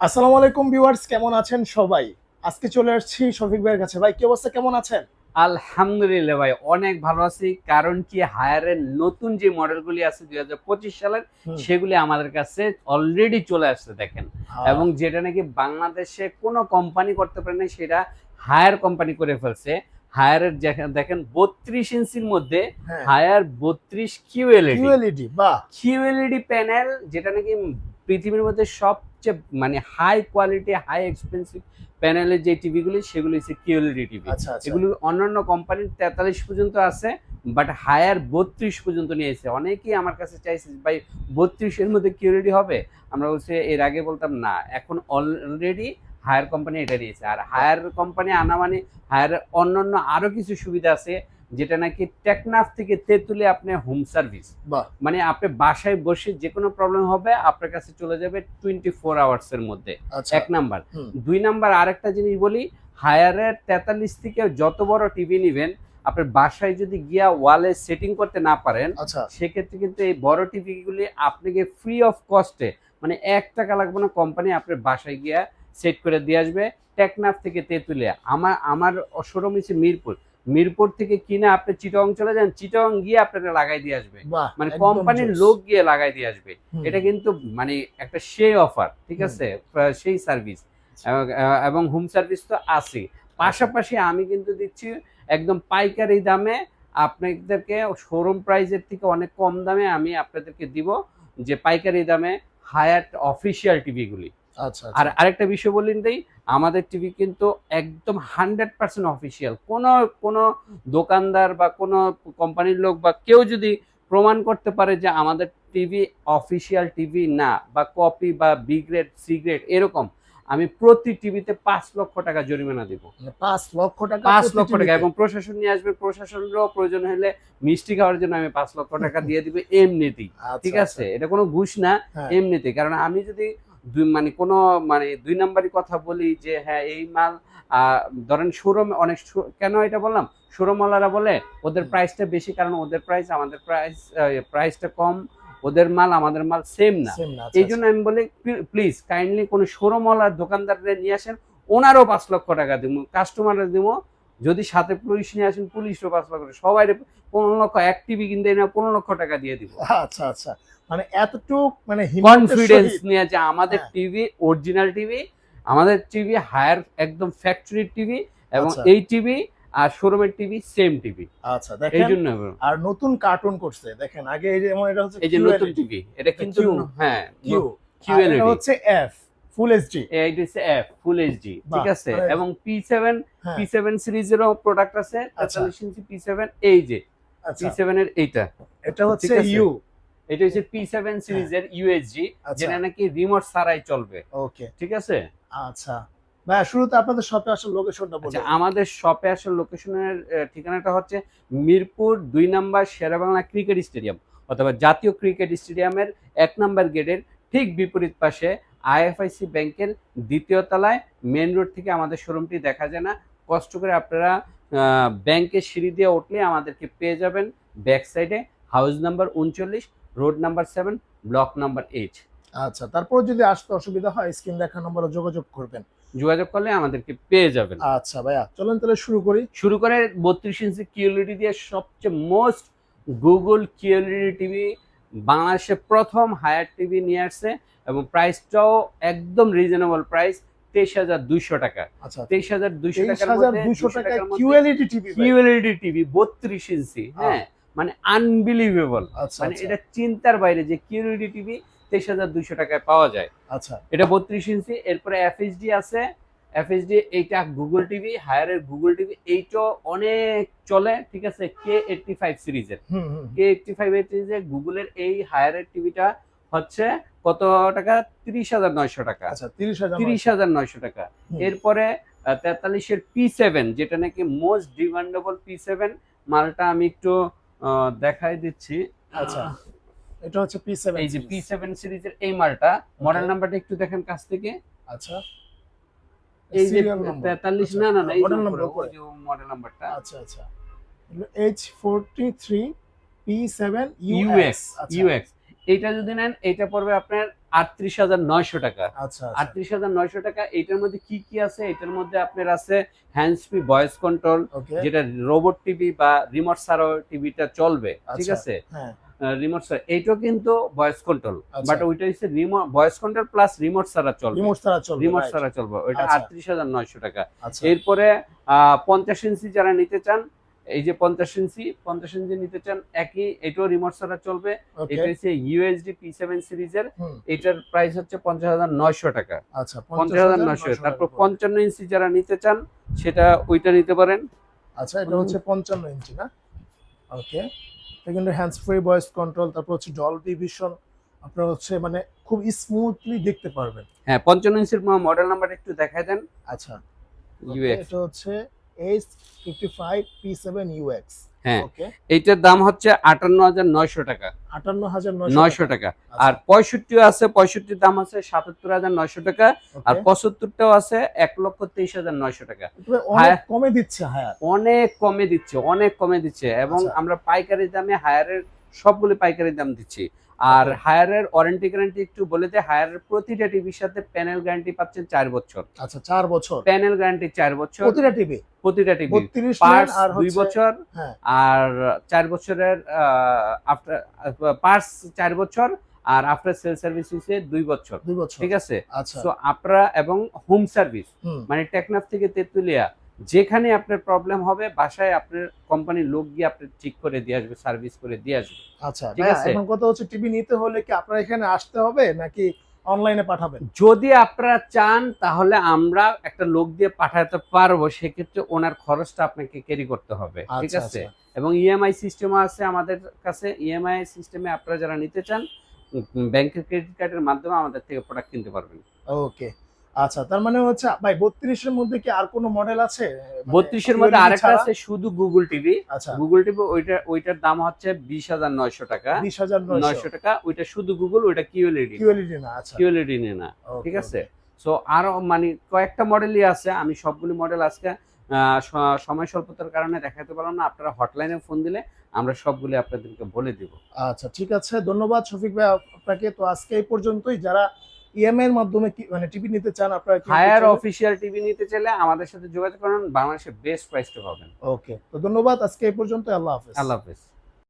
আসসালামু আলাইকুম ভিউয়ার্স কেমন আছেন সবাই? আজকে চলে আসছি শফিক ভাইয়ের কাছে। ভাই কি অবস্থা? কেমন আছেন? আলহামদুলিল্লাহ ভাই অনেক ভালো আছি। কারণ কি হায়ারের নতুন যে মডেলগুলি আছে দুই হাজার পঁচিশ সালের সেগুলি আমাদের কাছে অলরেডি চলে আসছে দেখেন। হ্যাঁ, এবং যেটা নাকি বাংলাদেশে কোনো কোম্পানি করতে পারে না সেটা হায়ার কোম্পানি করে ফেলছে। হায়ারের দেখেন বত্রিশ ইঞ্চির মধ্যে হ্যাঁ। হায়ার বত্রিশ কিউএলইডি কিউএলইডি বাহ। কিউএলইডি প্যানেল যেটা নাকি পৃথিবীর মধ্যে সবচেয়ে মানে হাই কোয়ালিটি হাই এক্সপেন্সিভ প্যানেলের যে টিভিগুলি সেগুলি হচ্ছে কিউএলইডি টিভি এগুলো অন্যান্য কোম্পানির তেতাল্লিশ পর্যন্ত আছে বাট হায়ার বত্রিশ পর্যন্ত নিয়ে এসেছে অনেকেই আমার কাছে চাইছে ভাই বত্রিশের মধ্যে কিউরিটি হবে? আমরা বলছি এর আগে বলতাম না। এখন অলরেডি হায়ার কোম্পানি এটা নিয়েছে। আর হায়ার কোম্পানি আনা মানে হায়ার অন্যান্য আরও কিছু সুবিধা আছে। যেটা নাকি টেকনাফ থেকে তেঁতুলে আপনি হোম সার্ভিস। মানে আপনি বাসায় বসে যে কোনো প্রবলেম হবে আপনার কাছে চলে যাবে টোয়েন্টি ফোর আওয়ার্স এর মধ্যে। আচ্ছা। এক নাম্বার। দুই নাম্বার আরেকটা জিনিস বলি হায়ারের তেতাল্লিশ থেকে যত বড় টিভি নিবেন আপনার বাসায় যদি গিয়া ওয়ালে সেটিং করতে না পারেন আচ্ছা। সেক্ষেত্রে কিন্তু এই বড় টিভি টিভিগুলি আপনাকে ফ্রি অফ কস্টে মানে এক টাকা লাগবে না কোম্পানি আপনার বাসায় গিয়া সেট করে দিয়ে আসবে। টেকনাফ থেকে তেঁতুলিয়া আমার আমার শোরুম হচ্ছে মিরপুর। মিরপুর থেকে কিনে আপনি চিটং চলে যান চিটং গিয়ে আপনাকে লাগাই দিয়ে আসবে। মানে কোম্পানির লোক গিয়ে লাগাই দিয়ে আসবে। এটা কিন্তু মানে একটা সেই অফার ঠিক আছে? সেই সার্ভিস এবং হোম সার্ভিস তো আছে। পাশাপাশি আমি কিন্তু দিচ্ছি একদম পাইকারি দামে আপনাদেরকে শোরুম প্রাইসের থেকে অনেক কম দামে আমি আপনাদেরকে দিব যে পাইকারি দামে হায়ার অফিসিয়াল টিভিগুলি আর আচ্ছা। আরেকটা বিষয় বলেন দেই আমাদের টিভি কিন্তু একদম হান্ড্রেড পার্সেন্ট অফিসিয়াল কোনো কোনো দোকানদার বা কোনো কোম্পানির লোক বা কেউ যদি প্রমাণ করতে পারে যে আমাদের টিভি অফিসিয়াল টিভি না বা কপি বা বি গ্রেড সি গ্রেড এরকম আমি প্রতি টিভিতে পাঁচ লক্ষ টাকা জরিমানা দিব। মানে পাঁচ লক্ষ টাকা পাঁচ লক্ষ টাকা এবং প্রশাসন নিয়ে আসবে প্রশাসনেরও প্রয়োজন হলে মিষ্টি খাওয়ার জন্য আমি পাঁচ লক্ষ টাকা দিয়ে দিব এমনিতেই। আচ্ছা, ঠিক আচ্ছা। আছে? এটা কোনো ঘুষ না হ্যাঁ, এমনিতে কারণ আমি যদি দুই মানে কোনো মানে দুই নাম্বারই কথা বলি যে হ্যাঁ এই মাল ধরেন শোরুমে অনেক কেন এটা বললাম? শোরুমওয়ালারা বলে ওদের। প্রাইসটা বেশি কারণ ওদের প্রাইস আমাদের প্রাইস প্রাইসটা কম ওদের মাল আমাদের মাল সেম না। আচ্ছা, এই জন্য আমি বলি প্লিজ কাইন্ডলি কোনো শোরুমওয়ালার দোকানদাররা নিয়ে আসেন ওনারও পাঁচ লক্ষ টাকা দিব কাস্টমাররা দিব যদি সাথে পুলিশ নিয়ে আসেন পুলিশও পাঁচ লক্ষ সবাই পনেরো লক্ষ এক টিভি কিনতে না পনেরো লক্ষ টাকা দিয়ে দিব। আচ্ছা। আচ্ছা। মানে এতটুক মানে কনফিডেন্স নিয়ে যে আমাদের হ্যাঁ। টিভি অরিজিনাল টিভি আমাদের টিভি হায়ার একদম ফ্যাক্টরি টিভি এবং আচ্ছা। এই টিভি আর শোরুমের টিভি সেম টিভি। আচ্ছা এই দেখেন জন্য আর নতুন কার্টুন করছে দেখেন আগে এই যেমন এটা হচ্ছে এই যে নতুন টিভি এটা কিন্তু হ্যাঁ কিউ QLED এটা হচ্ছে এফ ফুল এইচডি এইটা হচ্ছে এফ ফুল এইচডি ঠিক আছে? এবং পি সেভেন হ্যাঁ। পি সেভেন সিরিজেরও প্রোডাক্ট আছে। আচ্ছা। তেতাল্লিশ ইঞ্চি পি এই যে পি আচ্ছা এর এইটা। এটা হচ্ছে ইউ এটা হচ্ছে পি সেভেন সিরিজের ইউএসজি আচ্ছা। যেটা নাকি রিমোট ছাড়াই চলবে। ওকে। ঠিক আছে? আচ্ছা। ভাই শুরুতে আপনাদের শপে আসার লোকেশনটা আচ্ছা বলুন। আমাদের শপে আসার লোকেশনের ঠিকানাটা হচ্ছে মিরপুর দুই নাম্বার শেরাবাংলা ক্রিকেট স্টেডিয়াম অথবা জাতীয় ক্রিকেট স্টেডিয়ামের এক নাম্বার গেটের ঠিক বিপরীত পাশে আইএফআইসি ব্যাংকের দ্বিতীয় তলায় মেন রোড থেকে আমাদের শোরুমটি দেখা যায় না। কষ্ট করে আপনারা ব্যাংকের সিঁড়ি দিয়ে উঠলে আমাদেরকে পেয়ে যাবেন ব্যাক সাইডে হাউস নাম্বার উনচল্লিশ road number seven block number eight. আচ্ছা তারপর যদি আসতে অসুবিধা হয় স্ক্রিন দেখা নম্বরে যোগাযোগ করবেন। যোগাযোগ করলে আমাদেরকে পেয়ে যাবেন। আচ্ছা ভাইয়া চলেন তাহলে শুরু করি। শুরু করে বত্রিশ ইঞ্চি কিউএলইডি দিয়ে সবচেয়ে মোস্ট গুগল কিউএলইডি টিভি বাংলাদেশে প্রথম হায়ার টিভি নিয়ে আসছে এবং প্রাইসটাও একদম রিজনেবল প্রাইস তেইশ হাজার দুইশো টাকা। আচ্ছা। তেইশ হাজার দুইশো টাকার হাজার মধ্যে দুইশো 200 টাকা টাকার মধ্যে কিউএলইডি টিভি কিউএলইডি টিভি বত্রিশ ইঞ্চি হ্যাঁ? মানে আনবিলিভেবল আচ্ছা মানে আচ্ছা, এটা চিন্তার বাইরে যে কিউএলইডি টিভি তেইশ হাজার দুইশো টাকায় পাওয়া যায়। আচ্ছা। এটা বত্রিশ ইঞ্চি এরপরে এফএইচডি আছে এফএইচডি এইটা গুগল টিভি হায়ারের গুগল টিভি এইটাও অনেক চলে ঠিক আছে? কে এইটটি ফাইভ সিরিজের কে এইটটি ফাইভ সিরিজের গুগলের এই হায়ারের টিভিটা হচ্ছে কত টাকা? তিরিশ হাজার নয়শো টাকা। আচ্ছা তিরিশ হাজার নয়শো। টাকা। এরপরে তেতাল্লিশের পি সেভেন যেটা নাকি মোস্ট ডিমান্ডেবল পি সেভেন মালটা আমি একটু দেখাই দিচ্ছি। আচ্ছা এটা হচ্ছে পি সেভেন এই যে পি সেভেন সিরিজের এই মালটা মডেল নাম্বারটা একটু দেখেন কাছ থেকে। আচ্ছা। এই যে Serial number। তেতাল্লিশ আচ্ছা, না উপরে, মডেল নাম্বারটা আচ্ছা আচ্ছা। আচ্ছা। যদি নেন এইটা পড়বে আপনার আটত্রিশ হাজার নয়শো টাকা। আচ্ছা আচ্ছা। আটত্রিশ হাজার নয়শো টাকা এইটার মধ্যে কি কি আছে? এটার মধ্যে আপনার আছে হ্যান্ড ফ্রি ভয়েস কন্ট্রোল যেটা রোবট টিভি বা রিমোট ছাড়াও টিভিটা চলবে ঠিক। আছে? হ্যাঁ। রিমোট ছাড়া এইটাও কিন্তু ভয়েস কন্ট্রোল। বাট ওইটা হচ্ছে remote voice control plus remote ছাড়া চলবে। রিমোট ছাড়া চলবে রিমোট. ছাড়া চলবে ওইটা আচ্ছা। আটত্রিশ হাজার নয়শো টাকা। আচ্ছা। এরপরে পঞ্চাশ ইঞ্চি যারা নিতে চান এই যে পঞ্চাশ ইঞ্চি পঞ্চাশ ইঞ্চি নিতে চান একই এটাও রিমোট ছাড়া চলবে। এটা হচ্ছে ইউএসডি পি সেভেন সিরিজের এটার প্রাইস হচ্ছে পঞ্চাশ হাজার নয়শো টাকা। আচ্ছা পঞ্চাশ হাজার নয়শো। তারপর পঞ্চান্ন ইঞ্চি যারা নিতে চান সেটা ওইটা নিতে পারেন। আচ্ছা এটা হচ্ছে পঞ্চান্ন ইঞ্চি না? ওকে কিন্তু হ্যান্ডস ফ্রি ভয়েস কন্ট্রোল তারপর হচ্ছে ডলবি ভিশন আপনার হচ্ছে মানে খুব স্মুথলি দেখতে পারবেন। হ্যাঁ পঞ্চান্ন ইঞ্চির মডেল নাম্বার একটু দেখাই দেন। আচ্ছা। এটা হচ্ছে H fifty five P seven UX হ্যাঁ। এইটার দাম হচ্ছে আটান্ন হাজার নয়শো টাকা। আটান্ন হাজার নয়শো টাকা। আর পঁয়ষট্টিও আছে পঁয়ষট্টির দাম আছে সাতাত্তর হাজার নয়শো টাকা। আর পঁচাত্তরটাও আছে এক লক্ষ তেইশ হাজার নয়শো টাকা কমে দিচ্ছে অনেক কমে দিচ্ছে অনেক কমে দিচ্ছে। এবং আচ্ছা। আমরা পাইকারি দামে হায়ারের সবগুলি পাইকারি দাম দিচ্ছি। আর. হায়ারের ওয়ারেন্টি গ্যারান্টি একটু বলে দেয় হায়ারের প্রতিটা টিভির সাথে প্যানেল গ্যারান্টি পাচ্ছেন চার বছর। আচ্ছা চার বছর? প্যানেল গ্যারান্টি চার বছর। প্রতিটা টিভি প্রতিটা টিভি পার্স আর দুই বছর। হ্যাঁ। আর চার বছরের আফটার পার্স চার বছর আর আফটার সেল সার্ভিস হিসেবে দুই বছর। দুই বছর। ঠিক আছে? আচ্ছা। তো আপনারা এবং হোম। সার্ভিস মানে টেকনাফ থেকে তেতুলিয়া যেখানে আপনার প্রবলেম হবে বাসায় আপনার কোম্পানির লোক গিয়ে আপনি ঠিক করে দিয়ে আসবে সার্ভিস করে দিয়ে আসবে। আচ্ছা ঠিক আছে। এখন কথা হচ্ছে টিভি নিতে হলে কি আপনার এখানে আসতে হবে নাকি অনলাইনে পাঠাবেন? যদি আপনারা চান তাহলে আমরা একটা লোক দিয়ে পাঠাতে পারব সেক্ষেত্রে ওনার খরচটা আপনাকে ক্যারি করতে হবে ঠিক আচ্ছা আছে? আচ্ছা। এবং ইএমআই সিস্টেম আছে আমাদের কাছে ইএমআই সিস্টেমে আপনারা যারা নিতে চান ব্যাংকের ক্রেডিট কার্ডের মাধ্যমে আমাদের থেকে প্রোডাক্ট কিনতে পারবেন। ওকে আচ্ছা তার মানে হচ্ছে ভাই বত্রিশের মধ্যে কি আর কোনো মডেল আছে? মানে বত্রিশের মধ্যে আরেকটা আছে শুধু গুগল টিভি আচ্ছা। গুগল টিভি ওইটা ওইটার দাম হচ্ছে বিশ হাজার নয়শো টাকা। বিশ হাজার নয়শো। নয়শো টাকা। ওইটা শুধু গুগল ওইটা কিউএলইডি কিউএলইডি না আচ্ছা। কিউএলইডি না ঠিক আছে. সো আরও মানে কয়েকটা মডেলই আছে। আমি সবগুলি মডেল আজকে সময় স্বল্পতার কারণে দেখাতে পারলাম না। আপনারা হটলাইনে ফোন দিলে আমরা সবগুলি আপনাদেরকে বলে দিব। আচ্ছা ঠিক আছে। ধন্যবাদ শফিক ভাই আপনাকে। তো আজকে এই পর্যন্তই। যারা ইএমআই এর মাধ্যমে কি- মানে টিভি নিতে চান আপনারা হায়ার অফিসিয়াল টিভি নিতে চাইলে আমাদের সাথে যোগাযোগ করুন বাংলাদেশের বেস্ট প্রাইসটা পাবেন। ওকে তো ধন্যবাদ আজকে এই পর্যন্ত আল্লাহ হাফেজ। আল্লাহ হাফেজ।